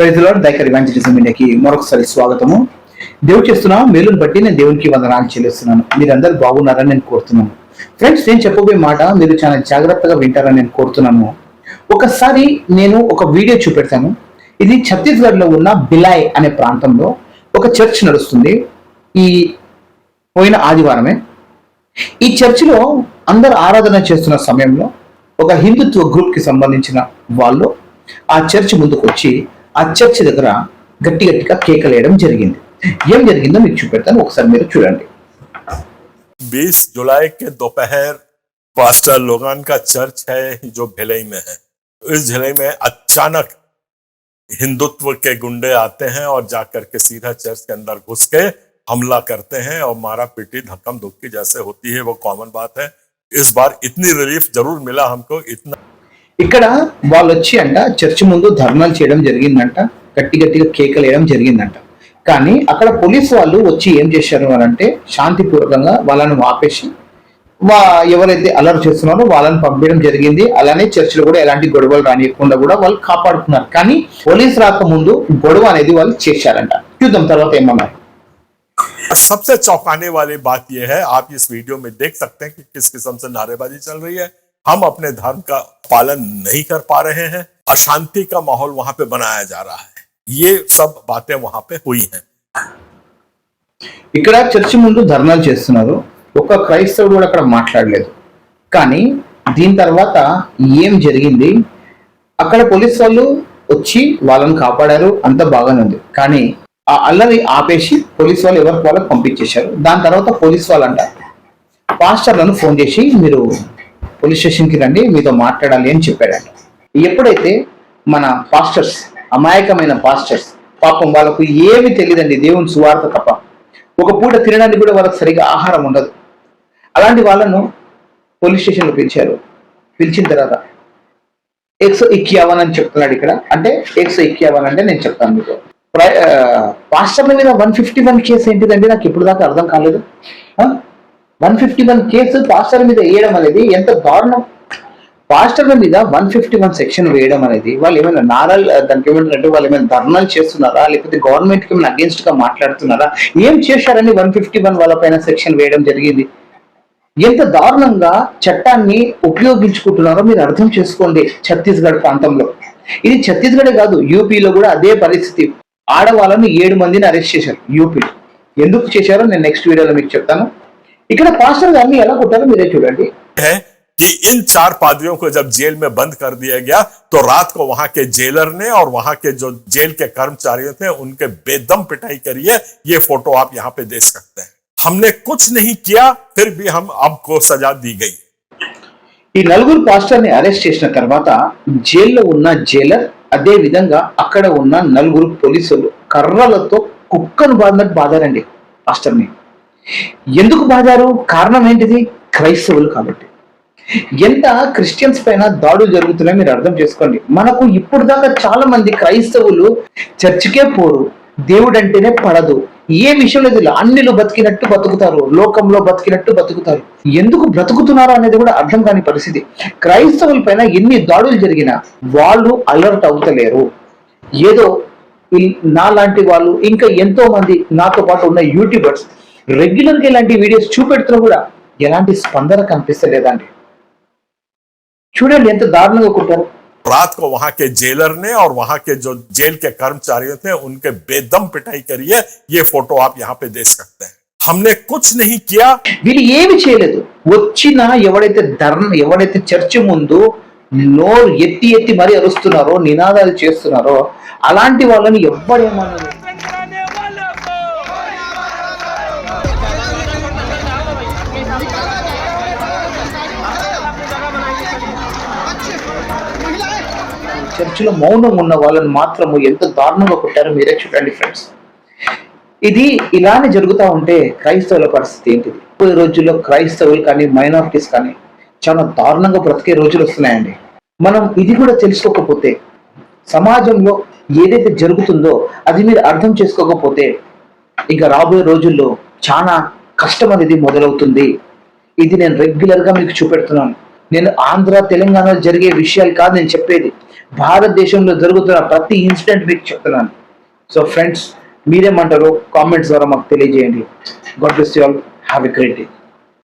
ప్రజలో దైకర్ evangelism ఇండియాకి మరొకసారి స్వాగతము. దేవుడు చేస్తున్న మేలును బట్టి నేను దేవునికి వందనాలు చెల్లిస్తున్నాను. మీరందరూ బాగున్నారని నేను కోరుతున్నాను. ఫ్రెండ్స్ నేను చెప్పబోయే మాట మీరు చాలా జాగ్రత్తగా వింటారని నేను కోరుతున్నాను. ఒకసారి నేను ఒక వీడియో చూపెడతాను. ఇది ఛత్తీస్గఢ్లో ఉన్న బిలాయ్ అనే ప్రాంతంలో ఒక చర్చ్ నడుస్తుంది. ఈ పోయిన ఆదివారమే. ఈ చర్చిలో అందరు ఆరాధన చేస్తున్న సమయంలో ఒక హిందుత్వ గ్రూప్కి సంబంధించిన వాళ్ళు ఆ చర్చ్ ముందుకు వచ్చి ఆ చర్చ్ దగ్గర గట్టి గట్టిగా కేకలేయడం జరిగింది ఏం జరిగిందో మీకు చూపెడతాను ఒకసారి మీరు చూడండి 20 जुलाई के दोपहर पास्टर लोगान का चर्च है जो भिलई में है इस भिलई में अचानक हिंदुत्व के गुंडे आते हैं और जाकर के सीधा चर्च के अंदर घुस के हमला करते हैं और मारा पीटी धक्कम धुक्की जैसे होती है वो कॉमन बात है इस बार इतनी रिलीफ जरूर मिला हमको इतना ఇక్కడ వాళ్ళు వచ్చి అంట చర్చి ముందు ధర్నాలు చేయడం జరిగిందంట గట్టి గట్టిగా కేకలు వేయడం జరిగిందంట కానీ అక్కడ పోలీస్ వాళ్ళు వచ్చి ఏం చేశారు అని అంటే శాంతిపూర్వకంగా వాళ్ళని ఆపేసి వా ఎవరైతే అలర్ట్ చేస్తున్నారో వాళ్ళని పంపించడం జరిగింది అలానే చర్చిలో కూడా ఎలాంటి గొడవలు రానియకుండా కూడా వాళ్ళు కాపాడుతున్నారు కానీ పోలీస్ రాకముందు గొడవ అనేది వాళ్ళు చేశారంట చూద్దాం తర్వాత ఏమన్నారు सबसे चौंकाने वाली बात यह है आप इस वीडियो में देख सकते हैं कि किस किस्म से नारेबाजी चल रही है हम अपने धर्म का पालन नहीं कर पा रहे हैं अशांति का माहौल वहां पे बनाया जा रहा है ये सब बातें वहां पे हुई हैं ఇక్కడ చర్చి ముందు ధర్నాలు చేస్తున్నారు ఒక క్రైస్తవుడు కూడా అక్కడ మాట్లాడలేదు కానీ దీని తర్వాత ఏం జరిగింది అక్కడ పోలీస్ వాళ్ళు వచ్చి వాళ్ళని కాపాడారు అంత బాగానే ఉంది కానీ ఆ అల్లరి ఆపేసి పోలీస్ వాళ్ళు ఎవరికి వాళ్ళకి పంపించేశారు దాని తర్వాత పోలీస్ వాళ్ళు అంట పాస్టర్లను ఫోన్ చేసి మీరు పోలీస్ స్టేషన్కి రండి మీతో మాట్లాడాలి అని చెప్పాడంట. ఎప్పుడైతే మన పాస్టర్స్ అమాయకమైన పాస్టర్స్ పాపం వాళ్ళకు ఏమి తెలియదండి దేవుని సువార్త తప్ప. ఒక పూట తినడానికి కూడా వాళ్ళకి సరిగా ఆహారం ఉండదు. అలాంటి వాళ్ళను పోలీస్ స్టేషన్లో పిలిచారు. పిలిచిన తర్వాత ఎక్స్ ఇక్యావన్ అని చెప్తున్నాడు ఇక్కడ. అంటే ఎక్స్ ఇక్యావన్ అంటే నేను చెప్తాను మీకు. పాస్టర్ల మీద వన్ ఫిఫ్టీ వన్ కేసు ఏంటిదండి? నాకు ఇప్పుడు దాకా అర్థం కాలేదు. One fifty one case pastor మీద వేయడం అనేది ఎంత దారుణం? పాస్టర్ల మీద వన్ ఫిఫ్టీ వన్ సెక్షన్ వేయడం అనేది వాళ్ళు ఏమైనా నారాలు దానికి ఏమంటారంటే వాళ్ళు ఏమైనా ధర్నాలు చేస్తున్నారా? లేకపోతే గవర్నమెంట్కి ఏమైనా అగేన్స్ట్గా మాట్లాడుతున్నారా? ఏం చేశారని వన్ ఫిఫ్టీ వన్ వాళ్ళ పైన సెక్షన్ వేయడం జరిగింది? ఎంత దారుణంగా చట్టాన్ని ఉపయోగించుకుంటున్నారో మీరు అర్థం చేసుకోండి ఛత్తీస్గఢ్ ప్రాంతంలో. ఇది ఛత్తీస్గఢే కాదు యూపీలో కూడా అదే పరిస్థితి. ఆడవాళ్ళని ఏడు మందిని అరెస్ట్ చేశారు యూపీలో. ఎందుకు చేశారో నేను నెక్స్ట్ వీడియోలో మీకు చెప్తాను. ఇక్కడ పాస్టర్ గారిని ఎలా కొట్టారో మీరే చూడండి है कि इन चार पादरियों को जब जेल में बंद कर दिया गया तो रात को वहां के जेलर ने और वहां के जो जेल के कर्मचारियों थे उनके बेदम पिटाई करी है ये फोटो आप यहाँ पे देख सकते हैं हमने कुछ नहीं किया फिर भी हम अब को सजा दी गई ఈ నలుగురు పాస్టర్ ని అరెస్ట్ చేసిన తర్వాత జైల్లో ఉన్న జైలర్ అదే విధంగా అక్కడ ఉన్న నలుగురు పోలీసులు కర్రలతో కుక్కను బాధినట్టు బాధారండి పాస్టర్ని ఎందుకు బాధారు? కారణం ఏంటిది? క్రైస్తవులు కాబట్టి. ఎంత క్రిస్టియన్స్ పైన దాడులు జరుగుతున్నాయో మీరు అర్థం చేసుకోండి. మనకు ఇప్పుడు దాకా చాలా మంది క్రైస్తవులు చర్చికే పోరు దేవుడు అంటేనే పడదు. ఏ విషయంలో లేదు. అన్నిలు బతికినట్టు బతుకుతారు లోకంలో బతికినట్టు బతుకుతారు. ఎందుకు బ్రతుకుతున్నారు అనేది కూడా అర్థం కాని పరిస్థితి. క్రైస్తవుల పైన ఎన్ని దాడులు జరిగినా వాళ్ళు అలర్ట్ అవుతలేరు. ఏదో నా లాంటి వాళ్ళు ఇంకా ఎంతో మంది నాతో పాటు ఉన్న యూట్యూబర్స్ రెగ్యులర్ గా ఇలాంటి వీడియోస్ చూపెడుతున్నా కూడా ఎలాంటి స్పందన కనిపిస్తలేదండి చూడండి ఎంత దారుణంగా కొట్టారు रात को वहां के जेलर ने और वहां के जो जेल के कर्मचारियों थे उनके बेदम पिटाई करी है ये फोटो आप यहाँ पे देख सकते हैं हमने कुछ नहीं किया వీళ్ళు ఏమి చేయలేదు వచ్చిన ఎవడైతే ధర్మ ఎవడైతే చర్చి ముందు నోరు ఎత్తి ఎత్తి మరీ అరుస్తున్నారో నినాదాలు చేస్తున్నారో అలాంటి వాళ్ళని ఎవ్వడేమన్నారు చర్చిలో మౌనం ఉన్న వాళ్ళని మాత్రము ఎంత దారుణంగా కొట్టారో మీరే చూడండి ఫ్రెండ్స్ ఇది ఇలానే జరుగుతూ ఉంటే క్రైస్తవుల పరిస్థితి ఏంటిది? ఇప్పుడు రోజుల్లో క్రైస్తవులు కానీ మైనారిటీస్ కానీ చాలా దారుణంగా బ్రతికే రోజులు వస్తున్నాయండి. మనం ఇది కూడా తెలుసుకోకపోతే సమాజంలో ఏదైతే జరుగుతుందో అది మీరు అర్థం చేసుకోకపోతే ఇక రాబోయే రోజుల్లో చాలా కష్టం అనేది మొదలవుతుంది. ఇది నేను రెగ్యులర్గా మీకు చూపెడుతున్నాను. నేను ఆంధ్ర తెలంగాణలో జరిగే విషయాలు కాదు నేను చెప్పేది. భారతదేశంలో జరుగుతున్న ప్రతి ఇన్సిడెంట్ మీకు చెప్తున్నాను. సో ఫ్రెండ్స్ మీరేమంటారో కామెంట్స్ ద్వారా మాకు తెలియజేయండి. God bless you all have a great day